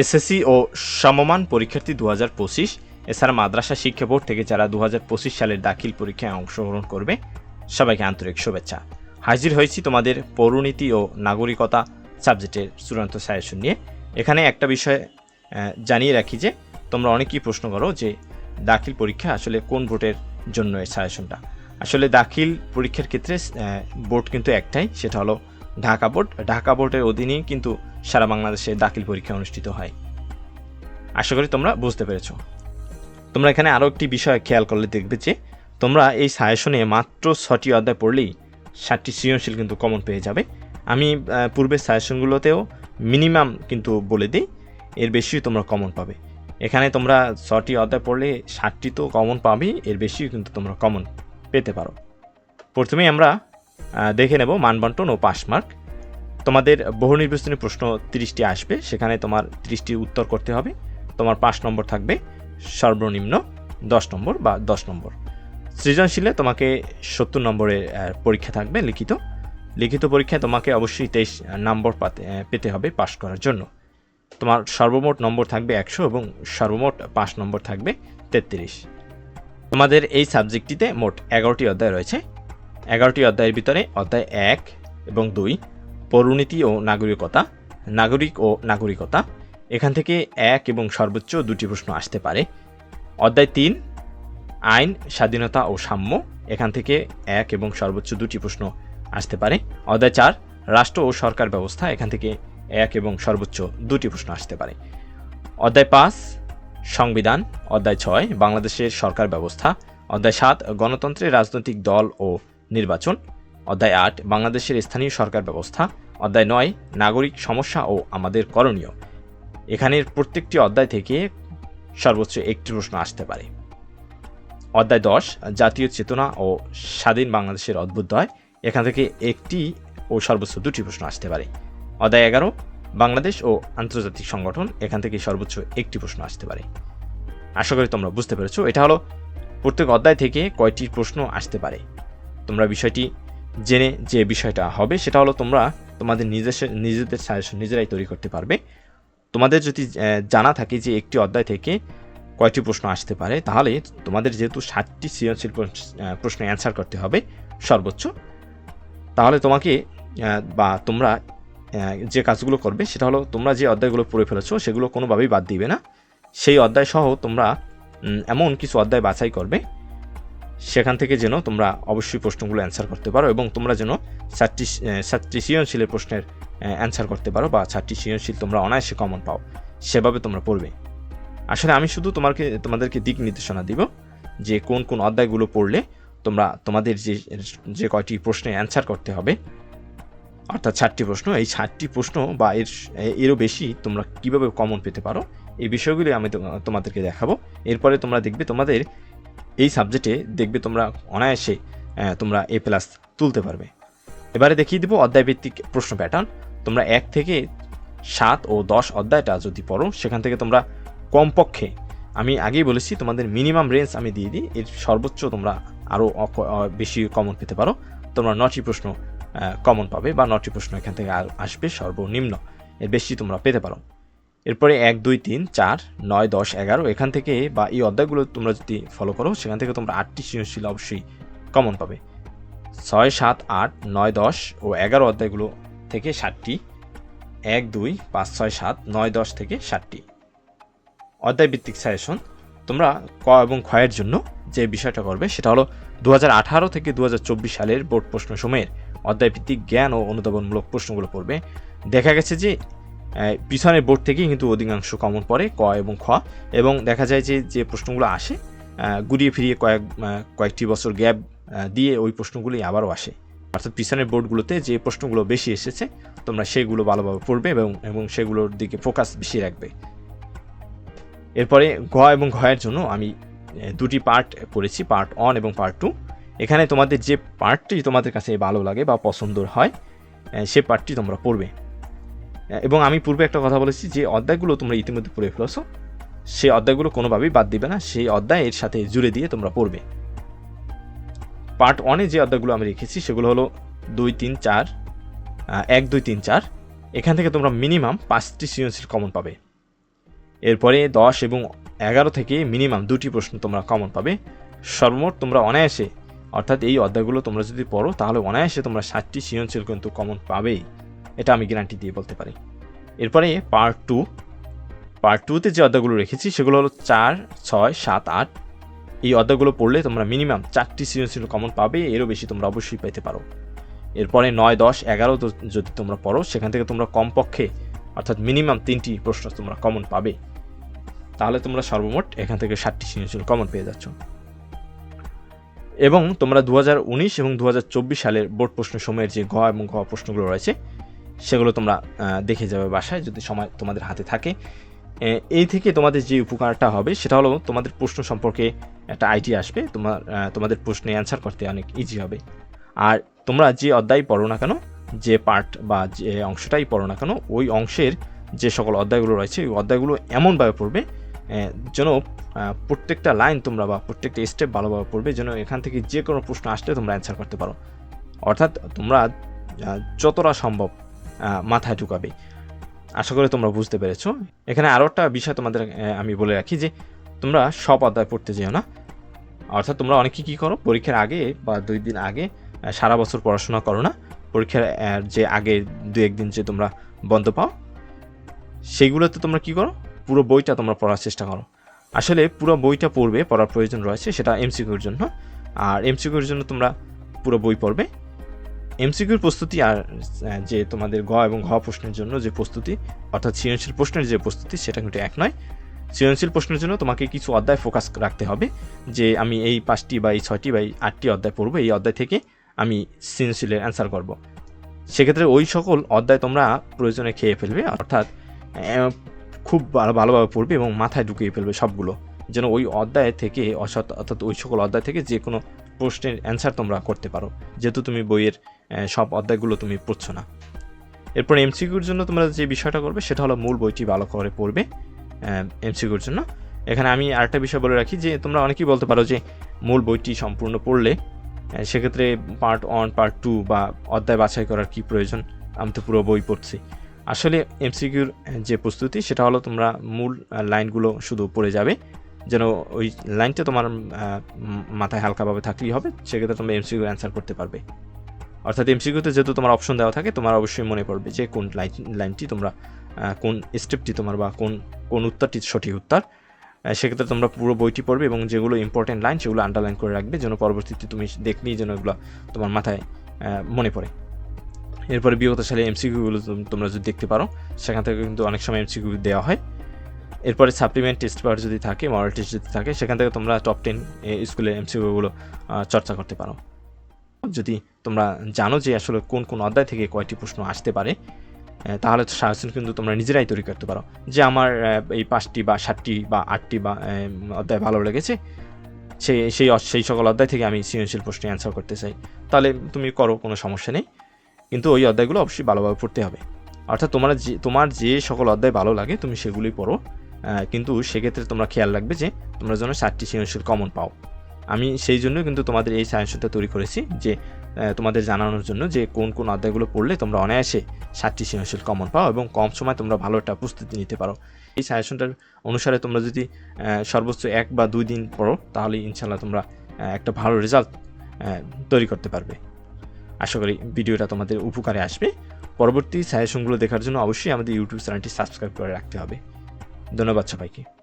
SSC ও সমমান পরীক্ষার্থী দু হাজার পঁচিশ, এছাড়া মাদ্রাসা শিক্ষা বোর্ড থেকে যারা দু হাজার পঁচিশ সালের দাখিল পরীক্ষায় অংশগ্রহণ করবে, সবাইকে আন্তরিক শুভেচ্ছা। হাজির হয়েছি তোমাদের পৌরনীতি ও নাগরিকতা সাবজেক্টের চূড়ান্ত সাজেশন নিয়ে। এখানে একটা বিষয় জানিয়ে রাখি যে, তোমরা অনেকেই প্রশ্ন করো যে, দাখিল পরীক্ষা আসলে কোন বোর্ডের জন্য এই সাজেশনটা? আসলে দাখিল পরীক্ষার ক্ষেত্রে বোর্ড কিন্তু একটাই, সেটা হলো ঢাকা বোর্ড। ঢাকা বোর্ডের অধীনেই কিন্তু সারা বাংলাদেশে দাখিল পরীক্ষা অনুষ্ঠিত হয়। আশা করি তোমরা বুঝতে পেরেছ। তোমরা এখানে আরও একটি বিষয় খেয়াল করলে দেখবে যে, তোমরা এই সাজেশনে মাত্র ছটি অধ্যায় পড়লেই ষাটটি সৃজনশীল কিন্তু কমন পেয়ে যাবে। আমি পূর্বের সাজেশনগুলোতেও মিনিমাম কিন্তু বলে দিই, এর বেশিও তোমরা কমন পাবে। এখানে তোমরা ছটি অধ্যায় পড়লে ষাটটি তো কমন পাবেই, এর বেশিও কিন্তু তোমরা কমন পেতে পারো। প্রথমেই আমরা দেখে নেব মানবন্টন ও পাস মার্ক। তোমাদের বহু নির্বাচনী প্রশ্ন তিরিশটি আসবে, সেখানে তোমার তিরিশটি উত্তর করতে হবে। তোমার পাঁচ নম্বর থাকবে সর্বনিম্ন দশ নম্বর বা দশ নম্বর। সৃজনশীলে তোমাকে সত্তর নম্বরের পরীক্ষা থাকবে লিখিত। লিখিত পরীক্ষায় তোমাকে অবশ্যই তেইশ নম্বর পাতে পেতে হবে পাশ করার জন্য। তোমার সর্বমোট নম্বর থাকবে একশো এবং সর্বমোট পাঁচ নম্বর থাকবে তেত্রিশ। তোমাদের এই সাবজেক্টটিতে মোট এগারোটি অধ্যায় রয়েছে। এগারোটি অধ্যায়ের ভিতরে অধ্যায় এক এবং দুই পৌরনীতি ও নাগরিকতা, নাগরিক ও নাগরিকতা। এখান থেকে এক এবং সর্বোচ্চ দুটি প্রশ্ন আসতে পারে। অধ্যায় তিন, আইন, স্বাধীনতা ও সাম্য। এখান থেকে এক এবং সর্বোচ্চ দুটি প্রশ্ন আসতে পারে। অধ্যায় চার, রাষ্ট্র ও সরকার ব্যবস্থা। এখান থেকে এক এবং সর্বোচ্চ দুটি প্রশ্ন আসতে পারে। অধ্যায় পাঁচ, সংবিধান। অধ্যায় ছয়, বাংলাদেশের সরকার ব্যবস্থা। অধ্যায় সাত, গণতন্ত্রের রাজনৈতিক দল ও নির্বাচন। অধ্যায় আট, বাংলাদেশের স্থানীয় সরকার ব্যবস্থা। অধ্যায় নয়, নাগরিক সমস্যা ও আমাদের করণীয়। এখানের প্রত্যেকটি অধ্যায় থেকে সর্বোচ্চ একটি প্রশ্ন আসতে পারে। অধ্যায় দশ, জাতীয় চেতনা ও স্বাধীন বাংলাদেশের অদ্ভুতদয় এখান থেকে একটি ও সর্বোচ্চ দুটি প্রশ্ন আসতে পারে। অধ্যায় এগারো, বাংলাদেশ ও আন্তর্জাতিক সংগঠন। এখান থেকে সর্বোচ্চ একটি প্রশ্ন আসতে পারে। আশা করি তোমরা বুঝতে পেরেছ। এটা হলো প্রত্যেক অধ্যায় থেকে কয়টি প্রশ্ন আসতে পারে। তোমরা বিষয়টি জেনে যে বিষয়টা হবে, সেটা হলো তোমরা তোমাদের নিজস্ব নিজেদের সাজেশন নিজেরাই তৈরি করতে পারবে। তোমাদের যদি জানা থাকে যে একটি অধ্যায় থেকে কয়টি প্রশ্ন আসতে পারে, তাহলে তোমাদের যেহেতু ষাটটি সৃজনশীল প্রশ্ন- অ্যান্সার করতে হবে সর্বোচ্চ। তাহলে তোমাকে বা তোমরা যে কাজগুলো করবে সেটা হলো তোমরা যে অধ্যায়গুলো পড়ে ফেলেছো সেগুলো কোনোভাবেই বাদ দিবে না। সেই অধ্যায় সহ তোমরা এমন কিছু অধ্যায় বাছাই করবে সেখান থেকে যেন তোমরা অবশ্যই প্রশ্নগুলো অ্যান্সার করতে পারো এবং তোমরা যেন আহ, চারটি সৃজনশীলের প্রশ্নের অ্যান্সার করতে পারো বা চারটি সৃজনশীল তোমরা অনায়াসে কমন পাও। সেভাবে তোমরা পড়বে। আসলে আমি শুধু তোমাকে তোমাদেরকে দিক নির্দেশনা দিব যে কোন কোন অধ্যায়গুলো পড়লে তোমরা তোমাদের যে যে কয়টি প্রশ্নে অ্যান্সার করতে হবে অর্থাৎ ষাটটি প্রশ্ন এই ষাটটি প্রশ্ন বা এর এরও বেশি তোমরা কীভাবে কমন পেতে পারো এই বিষয়গুলি আমি তোমাদেরকে দেখাবো। এরপরে তোমরা দেখবে তোমাদের এই সাবজেক্টে দেখবে তোমরা অনায়াসে তোমরা এ প্লাস তুলতে পারবে। এবারে দেখিয়ে দেবো অধ্যায়ভিত্তিক প্রশ্ন প্যাটার্ন তোমরা এক থেকে সাত ও দশ অধ্যায়টা যদি পড়ো, সেখান থেকে তোমরা কমপক্ষে, আমি আগেই বলেছি তোমাদের মিনিমাম রেঞ্জ আমি দিয়ে দিই, এর সর্বোচ্চ তোমরা আরও বেশি কমন পেতে পারো। তোমরা নটি প্রশ্ন কমন পাবে বা নটি প্রশ্ন এখান থেকে আসবে সর্বনিম্ন, এর বেশি তোমরা পেতে পারো। এরপরে এক, দুই, তিন, চার, নয়, দশ, এগারো, এখান থেকে বা এই অধ্যায়গুলো তোমরা যদি ফলো করো, সেখান থেকে তোমরা আটটি সৃজনশীল অবশ্যই কমন পাবে। ছয়, সাত, আট, নয়, দশ ও এগারো অধ্যায়গুলো থেকে ষাটটি। এক, দুই, পাঁচ, ছয়, সাত, নয়, দশ থেকে ষাটটি। অধ্যায় ভিত্তিক সাজেশন তোমরা ক এবং ক্ষয়ের জন্য যে বিষয়টা করবে, সেটা হলো দু হাজার আঠারো থেকে দু হাজার চব্বিশ সালের বোর্ড প্রশ্ন সময়ের অধ্যায় ভিত্তিক জ্ঞান ও অনুধাবনমূলক প্রশ্নগুলো পড়বে। দেখা গেছে যে পিছনের বোর্ড থেকেই কিন্তু অধিকাংশ কমন পড়ে ক এবং খ। এবং দেখা যায় যে যে প্রশ্নগুলো আসে ঘুরিয়ে ফিরিয়ে কয়েক কয়েকটি বছর গ্যাপ দিয়ে ওই প্রশ্নগুলি আবারও আসে। অর্থাৎ পিছনের বোর্ডগুলোতে যে প্রশ্নগুলো বেশি এসেছে, তোমরা সেগুলো ভালোভাবে পড়বে এবং এবং সেগুলোর দিকে ফোকাস বেশি রাখবে। এরপরে ঘ এবং ঘয়ের জন্য আমি দুটি পার্ট করেছি পার্ট ওয়ান এবং পার্ট টু। এখানে তোমাদের যে পার্টটি তোমাদের কাছে ভালো লাগে বা পছন্দ হয় সে পার্টটি তোমরা পড়বে। এবং আমি পূর্বে একটা কথা বলেছি যে অধ্যায়গুলো তোমরা ইতিমধ্যে পড়ে ফেলেছো, সেই অধ্যায়গুলো কোনোভাবেই বাদ দিবে না, সেই অধ্যায় এর সাথে জুড়ে দিয়ে তোমরা পড়বে। পার্ট ওয়ানে যে অধ্যায়গুলো আমি রেখেছি, সেগুলো হলো দুই, তিন, চার এক, দুই, তিন, চার। এখান থেকে তোমরা মিনিমাম পাঁচটি সৃজনশীল কমন পাবে। এরপরে দশ এবং এগারো থেকে মিনিমাম দুটি প্রশ্ন তোমরা কমন পাবে। সর্বমোট তোমরা অনায়াসে, অর্থাৎ এই অধ্যায়গুলো তোমরা যদি পড়ো, তাহলে অনায়াসে তোমরা ষাটটি সৃজনশীল কিন্তু কমন পাবেই। এটা আমি গ্যারান্টি দিয়ে বলতে পারি। এরপরে পার্ট টু পার্ট টুতে যে অধ্যায়গুলো রেখেছি, সেগুলো হলো চার, ছয়, সাত, আট। এই অধ্যায়গুলো পড়লে তোমরা মিনিমাম চারটি সৃজনশীল কমন পাবে, এরও বেশি তোমরা অবশ্যই পেতে পারো। এরপরে নয়, দশ, এগারো যদি তোমরা পড়ো, সেখান থেকে তোমরা কমপক্ষে অর্থাৎ মিনিমাম তিনটি প্রশ্ন তোমরা কমন পাবে। তাহলে তোমরা সর্বমোট এখান থেকে ষাটটি সৃজনশীল কমন পেয়ে যাচ্ছ। এবং তোমরা দু হাজার উনিশ এবং দু হাজার চব্বিশ সালের বোর্ড প্রশ্ন সময়ের যে ঘ এবং ঘ প্রশ্নগুলো রয়েছে সেগুলো তোমরা দেখে যাবে বাসায় যদি সময় তোমাদের হাতে থাকে। এই থেকে তোমাদের যে উপকারটা হবে সেটা হলো তোমাদের প্রশ্ন সম্পর্কে একটা আইডিয়া আসবে। তোমার তোমাদের প্রশ্নে অ্যান্সার করতে অনেক ইজি হবে। আর তোমরা যে অধ্যায় পড়ো না কেন, যে পার্ট বা যে অংশটাই পড়ো না কেন, ওই অংশের যে সকল অধ্যায়গুলো রয়েছে, ওই অধ্যায়গুলো এমনভাবে পড়বে যেন প্রত্যেকটা লাইন তোমরা বা প্রত্যেকটা স্টেপ ভালোভাবে পড়বে, যেন এখান থেকে যে কোনো প্রশ্ন আসলে তোমরা অ্যান্সার করতে পারো। অর্থাৎ তোমরা যতটা সম্ভব মাথায় ঢুকাবে। আশা করি তোমরা বুঝতে পেরেছ। এখানে আরও একটা বিষয় তোমাদের আমি বলে রাখি যে, তোমরা সব অধ্যায় পড়তে যেও না। অর্থাৎ তোমরা অনেকে কী করো, পরীক্ষার আগে বা দুই দিন আগে সারা বছর পড়াশোনা করো না। পরীক্ষার যে আগে দু একদিন যে তোমরা বন্ধ পাও সেইগুলোতে তোমরা কী করো, পুরো বইটা তোমরা পড়ার চেষ্টা করো। আসলে পুরো বইটা পড়বে, পড়ার প্রয়োজন রয়েছে, সেটা এমসিকিউর জন্য। আর এমসিকিউর জন্য তোমরা পুরো বই পড়বে। এমসিকিউর প্রস্তুতি আর যে তোমাদের গ এবং ঘ প্রশ্নের জন্য যে প্রস্তুতি, অর্থাৎ সৃজনশীল প্রশ্নের যে প্রস্তুতি, সেটা কিন্তু এক নয়। সৃজনশীল প্রশ্নের জন্য তোমাকে কিছু অধ্যায় ফোকাস রাখতে হবে, যে আমি এই পাঁচটি বা এই ছয়টি বা এই আটটি অধ্যায় পড়ব, এই অধ্যায় থেকে আমি সৃজনশীলের অ্যান্সার করব। সেক্ষেত্রে ওই সকল অধ্যায় তোমরা প্রয়োজনে খেয়ে ফেলবে, অর্থাৎ খুব ভালো, ভালোভাবে পড়বে এবং মাথায় ঢুকিয়ে ফেলবে সবগুলো, যেন ওই অধ্যায় থেকে অর্থাৎ ওই সকল অধ্যায় থেকে যে কোনো প্রশ্নের অ্যান্সার তোমরা করতে পারো। যেহেতু তুমি বইয়ের সব অধ্যায়গুলো তুমি পড়ছো না। এরপর এমসিকিউর জন্য তোমরা যে বিষয়টা করবে, সেটা হলো মূল বইটি ভালো করে পড়বে এমসিকিউর জন্য। এখানে আমি আরেকটা বিষয় বলে রাখি যে, তোমরা অনেকেই বলতে পারো যে, মূল বইটি সম্পূর্ণ পড়লে সেক্ষেত্রে পার্ট ওয়ান পার্ট টু বা অধ্যায় বাছাই করার কি প্রয়োজন, আমি তো পুরো বই পড়ছি। আসলে এমসিকিউর যে প্রস্তুতি, সেটা হলো তোমরা মূল লাইনগুলো শুধু পড়ে যাবে, যেন ওই লাইনটা তোমার মাথায় হালকাভাবে থাকলেই হবে, সেক্ষেত্রে তোমরা এমসিকিউ অ্যান্সার করতে পারবে। অর্থাৎ এমসিকিউতে যেহেতু তোমার অপশন দেওয়া থাকে, তোমার অবশ্যই মনে পড়বে যে কোন লাইন লাইনটি তোমরা কোন স্টেপটি তোমার বা কোন কোন উত্তরটি সঠিক উত্তর। সেক্ষেত্রে তোমরা পুরো বইটি পড়বে এবং যেগুলো ইম্পর্টেন্ট লাইন সেগুলো আন্ডারলাইন করে রাখবে যেন পরবর্তীতে তুমি দেখলেই যেন এগুলো তোমার মাথায় মনে পড়ে। এরপরে বিগত সালে এমসিকিউগুলো তোমরা যদি দেখতে পারো, সেখান থেকে কিন্তু অনেক সময় এমসিকিউ দেওয়া হয়। এরপরে সাপ্লিমেন্ট টেস্ট পেপার যদি থাকে মডেল টেস্ট যদি থাকে, সেখান থেকে তোমরা টপ টেন স্কুলের এমসিকিউগুলো চর্চা করতে পারো। যদি তোমরা জানো যে আসলে কোন কোন অধ্যায় থেকে কয়টি প্রশ্ন আসতে পারে তাহলে সাজেশন কিন্তু তোমরা নিজেরাই তৈরি করতে পারো যে আমার এই পাঁচটি বা সাতটি বা আটটি বা অধ্যায় ভালো লেগেছে। সেই সেই সেই সকল অধ্যায় থেকে আমি সৃজনশীল প্রশ্নে অ্যান্সার করতে চাই। তাহলে তুমি করো, কোনো সমস্যা নেই। কিন্তু ওই অধ্যায়গুলো অবশ্যই ভালোভাবে পড়তে হবে। অর্থাৎ তোমার যে তোমার যে সকল অধ্যায় ভালো লাগে, তুমি সেগুলোই পড়ো। কিন্তু সেক্ষেত্রে তোমরা খেয়াল রাখবে যে তোমরা যেন ষাটটি সৃজনশীল কমন পাও। আমি সেই জন্য কিন্তু তোমাদের এই সাজেশনটা তৈরি করেছি যে তোমাদের জানানোর জন্য যে কোন কোন অধ্যায়গুলো পড়লে তোমরা অনায়াসে ষাটটি সৃজনশীল কমন পাও এবং কম সময় তোমরা ভালো একটা প্রস্তুতি নিতে পারো। এই সাজেশনটার অনুসারে তোমরা যদি সর্বোচ্চ এক বা দুই দিন পড়ো, তাহলে ইনশাল্লাহ তোমরা একটা ভালো রেজাল্ট তৈরি করতে পারবে। আশা করি ভিডিওটা তোমাদের উপকারে আসবে। পরবর্তী সাজেশনগুলো দেখার জন্য অবশ্যই আমাদের ইউটিউব চ্যানেলটি সাবস্ক্রাইব করে রাখতে হবে। ধন্যবাদ সবাইকে।